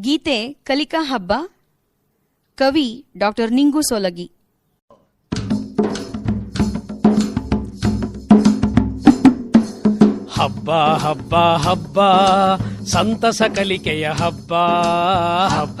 ಗೀತೆ ಕಲಿಕಾ ಹಬ್ಬ ಕವಿ ಡಾಕ್ಟರ್ ನಿಂಗು ಸೋಲಗಿ. ಹಬ್ಬ ಹಬ್ಬ ಹಬ್ಬ ಸಂತಸ ಕಲಿಕೆಯ ಹಬ್ಬ ಹಬ್ಬ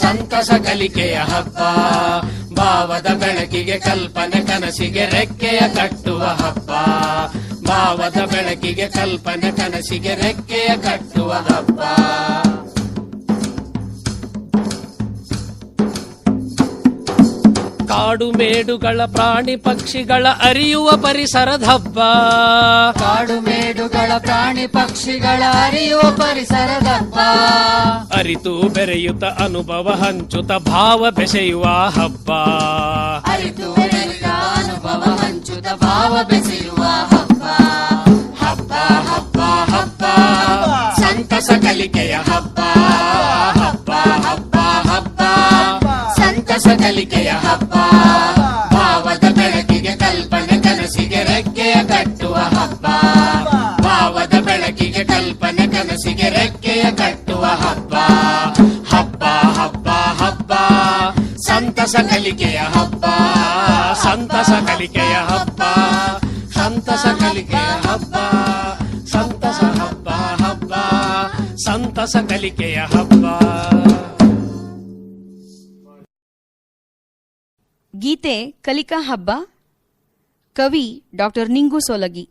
ಸಂತಸ ಕಲಿಕೆಯ ಹಬ್ಬ. ಭಾವದ ಬೆಳಕಿಗೆ ಕಲ್ಪನೆ ಕನಸಿಗೆ ರೆಕ್ಕೆಯ ಕಟ್ಟುವ ಹಬ್ಬ. ಭಾವದ ಬೆಳಕಿಗೆ ಕಲ್ಪನೆ ಕನಸಿಗೆ ರೆಕ್ಕೆಯ ಕಟ್ಟುವ ಹಬ್ಬ. ಕಾಡು ಮೇಡುಗಳ ಪ್ರಾಣಿ ಪಕ್ಷಿಗಳ ಅರಿಯುವ ಪರಿಸರದ ಹಬ್ಬ. ಕಾಡು ಮೇಡುಗಳ ಪ್ರಾಣಿ ಪಕ್ಷಿಗಳ ಅರಿಯುವ ಪರಿಸರದ ಹಬ್ಬ. ಅರಿತು ಬೆರೆಯುತ ಅನುಭವ ಹಂಚುತ ಭಾವ ಬೆಸೆಯುವ ಹಬ್ಬ. ಅರಿತು ಬೆರೆಯುತ ಅನುಭವ ಹಂಚುತ ಭಾವ ಬೆಸೆಯುವ ಹಬ್ಬ. ಹಬ್ಬ ಹಬ್ಬ ಹಬ್ಬ. ಸಂತಸ ಕಲಿಕೆಯ ಹಬ್ಬ. ಹಬ್ಬ ಹಬ್ಬ ಹಬ್ಬ. ಸಂತಸ ಕಲಿಕೆಯ ಸಂತಸ ಕಲಿಕೆಯ ಹಬ್ಬ, ಸಂತಸ ಕಲಿಕೆಯ ಹಬ್ಬ, ಸಂತಸ ಕಲಿಕೆಯ ಹಬ್ಬ, ಸಂತಸ ಹಬ್ಬ ಹಬ್ಬ, ಸಂತಸ ಕಲಿಕೆಯ ಹಬ್ಬ. ಗೀತೆ ಕಲಿಕಾ ಹಬ್ಬ, ಕವಿ ಡಾಕ್ಟರ್ ನಿಂಗು ಸೋಲಗಿ.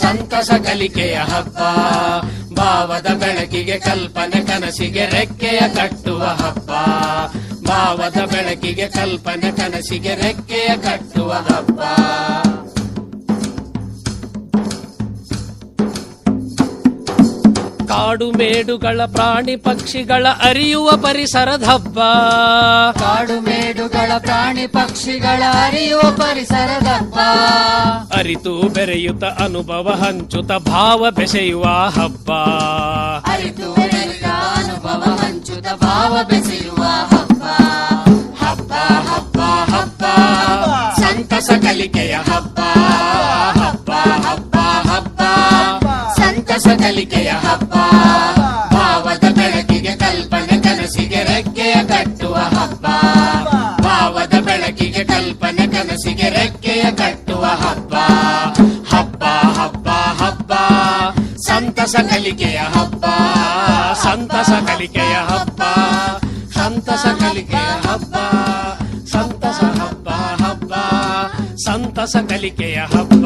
ಸಂತಸ ಕಲಿಕೆಯ ಹಬ್ಬ. ಭಾವದ ಬೆಳಕಿಗೆ ಕಲ್ಪನೆ ಕನಸಿಗೆ ರೆಕ್ಕೆಯ ಕಟ್ಟುವ ಹಬ್ಬ. ಭಾವದ ಬೆಳಕಿಗೆ ಕಲ್ಪನೆ ಕನಸಿಗೆ ರೆಕ್ಕೆಯ ಕಟ್ಟುವ ಹಬ್ಬ. ಕಾಡು ಮೇಡುಗಳ ಪ್ರಾಣಿ ಪಕ್ಷಿಗಳ ಅರಿಯುವ ಪರಿಸರದ ಹಬ್ಬ. ಕಾಡು ಮೇಡುಗಳ ಪ್ರಾಣಿ ಪಕ್ಷಿಗಳ ಅರಿಯುವ ಪರಿಸರದ ಹಬ್ಬ. ಅರಿತು ಬೆರೆಯುತ ಅನುಭವ ಹಂಚುತ ಭಾವ ಬೆಸೆಯುವ ಹಬ್ಬ. ಅರಿತು ಬೆರೆಯುತ ಅನುಭವ ಹಂಚುತ ಭಾವ ಬೆಸೆಯುವ ಹಬ್ಬ. ಹಬ್ಬ ಹಬ್ಬ ಹಬ್ಬ. ಸಂತಸ ಕಲಿಕೆಯ ಹಬ್ಬ. ಹಬ್ಬ ಹಬ್ಬ ಹಬ್ಬ. ಸಂತಸ ಕಲಿಕೆಯ ಹಬ್ಬ. ಸಂತಸ ಕಲಿಕೆಯ ಹಬ್ಬ, ಸಂತಸ ಕಲಿಕೆಯ ಹಬ್ಬ, ಸಂತಸ ಕಲಿಕೆಯ ಹಬ್ಬ, ಸಂತಸ ಹಬ್ಬ ಹಬ್ಬ, ಸಂತಸ ಕಲಿಕೆಯ ಹಬ್ಬ.